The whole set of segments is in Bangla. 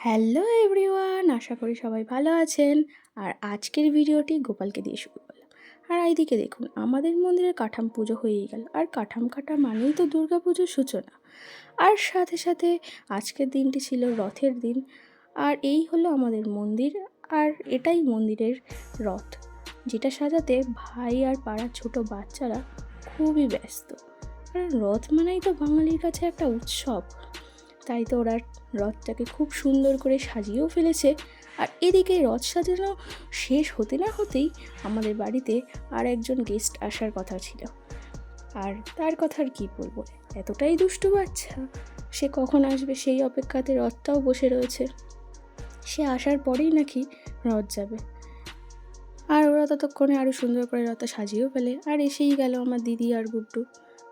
হ্যালো এভরিওয়ান, আশা করি সবাই ভালো আছেন। আর আজকের ভিডিওটি গোপালকে দিয়ে শুরু করলাম। আর এইদিকে দেখুন, আমাদের মন্দিরে কাঠাম পুজো হয়েই গেল। আর কাঠাম কাটা মানেই তো দুর্গা পুজোর সূচনা। আর সাথে সাথে আজকের দিনটি ছিল রথের দিন। আর এই হলো আমাদের মন্দির। আর এটাই মন্দিরের রথ, যেটা সাজাতে ভাই আর পাড়ার ছোট বাচ্চারা খুবই ব্যস্ত। কারণ রথ মানেই তো বাঙালির কাছে একটা উৎসব। তাই তো ওরা রথটাকে খুব সুন্দর করে সাজিয়েও ফেলেছে। আর এদিকে রথ সাজানো শেষ হতে না হতেই আমাদের বাড়িতে আর একজন গেস্ট আসার কথা ছিল। আর তার কথা আর কী বলব? এতটাই দুষ্টু বাচ্চা, সে কখন আসবে সেই অপেক্ষাতে রথটাও বসে রয়েছে। সে আসার পরেই নাকি রথ যাবে। আর ওরা ততক্ষণে আরও সুন্দর করে রথটা সাজিয়েও ফেলে। আর এসেই গেল আমার দিদি আর গুড্ডু।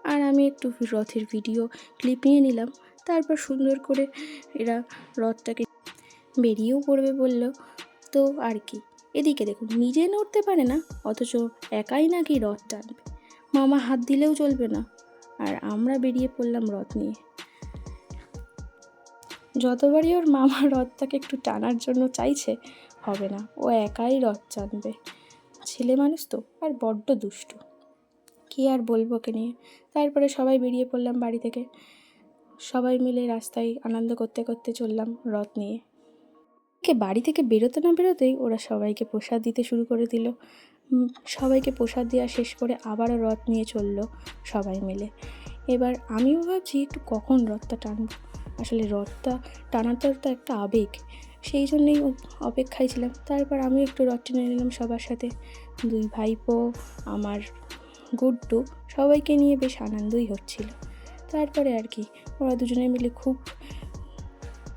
আর আমি একটু রথের ভিডিও ক্লিপ নিয়ে নিলাম। তারপর সুন্দর করে এরা রথটাকে বেরিয়েও পড়বে বলল, তো আর কি। এদিকে দেখুন নিজে নড়তে পারে না, অথচ একাই নাকি রথ টানবে। মামা হাত দিলেও চলবে না। আর আমরা বেরিয়ে পড়লাম রথ নিয়ে। যতবারই ওর মামা রথটাকে একটু টানার জন্য চাইছে, হবে না। ও একাই রথ টানবে। ছেলে মানুষ তো, আর বড্ড দুষ্টু। কী আর বলব ওকে নিয়ে। তারপরে সবাই বেরিয়ে পড়লাম বাড়ি থেকে। সবাই মিলে রাস্তায় আনন্দ করতে করতে চললাম রথ নিয়ে। কে বাড়ি থেকে বেরোতে না বেরোতেই ওরা সবাইকে প্রসাদ দিতে শুরু করে দিল। সবাইকে প্রসাদ দেওয়া শেষ করে আবারও রথ নিয়ে চলল সবাই মিলে। এবার আমিও ভাবছি একটু কখন রথটা টানবো। আসলে রথটা টানাটার তো একটা আবেগ। সেই জন্যেই অপেক্ষায় ছিলাম। তারপর আমি একটু রথ টেনে নিলাম সবার সাথে। দুই ভাইপো, আমার গুড্ডু সবাইকে নিয়ে বেশ আনন্দই হচ্ছিল। তারপরে আর কি। ওরা দুজনে মিলে খুব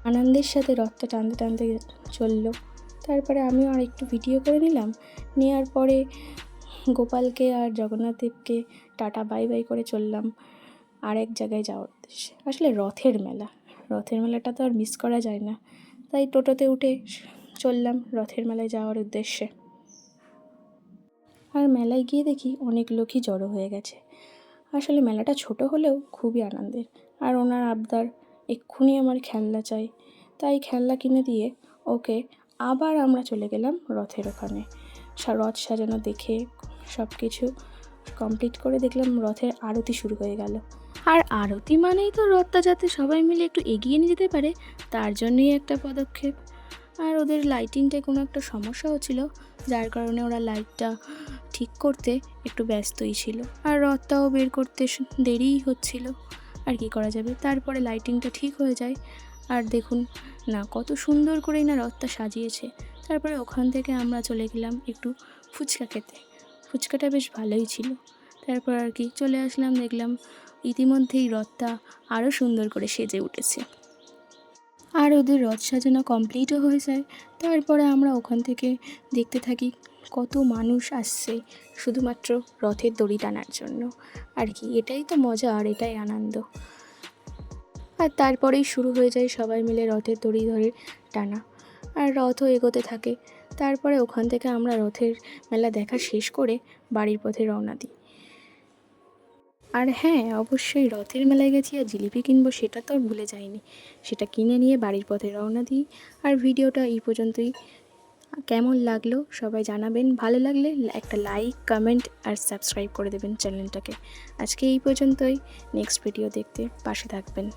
আনন্দের সাথে রথটা টানতে টানতে চলল। তারপরে আমিও আর একটু ভিডিও করে নিলাম। নেওয়ার পরে গোপালকে আর জগন্নাথ দেবকে টাটা বাই বাই করে চললাম আরেক জায়গায় যাওয়ার উদ্দেশ্যে। আসলে রথের মেলা। রথের মেলাটা তো আর মিস করা যায় না। তাই টোটোতে উঠে চললাম রথের মেলায় যাওয়ার উদ্দেশ্যে। আর মেলায় গিয়ে দেখি অনেক লোকই জড়ো হয়ে গেছে। আসলে মেলাটা ছোট হলেও খুবই আনন্দের। আর ওনার আবদার, এক্ষুনি আমার খেলনা চাই। তাই খেলনা কিনে দিয়ে ওকে আবার আমরা চলে গেলাম রথের ওখানে। রথ সাজানো দেখে সব কিছু কমপ্লিট করে দেখলাম রথের আরতি শুরু হয়ে গেল। আর আরতি মানেই তো রথটা যাতে সবাই মিলে একটু এগিয়ে নিয়ে যেতে পারে, তার জন্যই একটা পদক্ষেপ। আর ওদের লাইটিংটায় কোনো একটা সমস্যা হচ্ছিল যার কারণে ওরা লাইটটা ঠিক করতে একটু ব্যস্তই ছিল। আর রথটাও বের করতে দেরিই হচ্ছিল। আর কি করা যাবে? তারপরে লাইটিংটা ঠিক হয়ে যায়। আর দেখুন, না, কত সুন্দর করেই না রথটা সাজিয়েছে। তারপরে ওখান থেকে আমরা চলে গেলাম একটু ফুচকা খেতে। ফুচকাটা বেশ ভালোই ছিল। তারপর আর কি চলে আসলাম, দেখলাম ইতিমধ্যেই রথটা আরও সুন্দর করে সেজে উঠেছে। আর ওদের রথ সাজানো কমপ্লিটও হয়ে যায়। তারপরে আমরা ওখান থেকে দেখতে থাকি কত মানুষ আসছে শুধুমাত্র রথের দড়ি টানার জন্য। আর কি, এটাই তো মজা আর এটাই আনন্দ। আর তারপরেই শুরু হয়ে যায় সবাই মিলে রথের দড়ি ধরে টানা। আর রথও এগোতে থাকে। তারপরে ওখান থেকে আমরা রথের মেলা দেখা শেষ করে বাড়ির পথে রওনা দিই। আর হ্যাঁ অবশ্যই রথের মেলায় গেছি আর জিলিপি কিনবো সেটা তো ভুলে যাইনি। সেটা কিনে নিয়ে বাড়ির পথে রওনা দিই। আর ভিডিওটা এই পর্যন্তই। কেমন লাগল সবাই জানাবেন। ভালো লাগলে একটা লাইক কমেন্ট আর সাবস্ক্রাইব করে দেবেন চ্যানেলটাকে। আজকে এই পর্যন্তই। নেক্সট ভিডিও দেখতে পাশে থাকবেন।